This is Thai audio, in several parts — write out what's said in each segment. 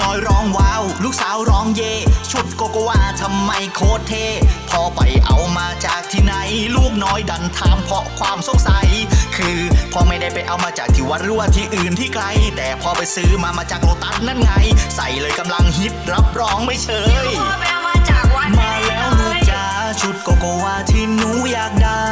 น้อยร้องว้าว ลูกสาวร้องเย่ชุดโกโกวาทำไมโคตรเท่พอไปเอามาจากที่ไหน ลูกน้อยดันถามเพราะความสงสัย คือพอไม่ได้ไปเอามาจากที่วัดหรือว่าที่อื่นที่ไกล แต่พอไปซื้อมามาจากโลตัสนั่นไง ใส่เลยกำลังฮิตรับรองไม่เชยพ่อไปเอามาจากวัดมาแล้วลูกจ๋าชุดโกโกวาที่หนูอยากได้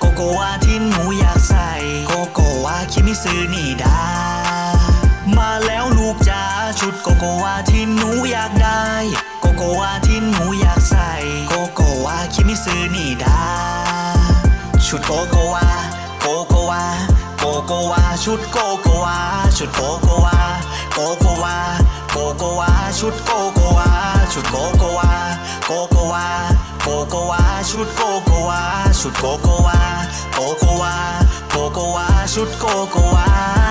โกโกวาที่หนูอยากใส่ โกโกวาคิมิซึนี่ดา มาแล้วลูกจ๋าชุดโกโกวาที่หนูอยากได้ โกโกวาที่หนูอยากใส่ โกโกวาคิมิซึนี่ดาชุดโกโกวาโกโกวาโกโกวาชุดโกโกวาชุดโกโกวาโกโกวาโกโกวาชุดโกโกวาชุดโกโกวาโกโกวาโกโกวาชุดโกโกวาชุดโกโกวาโกโกวาโกโกวาชุดโกโกวา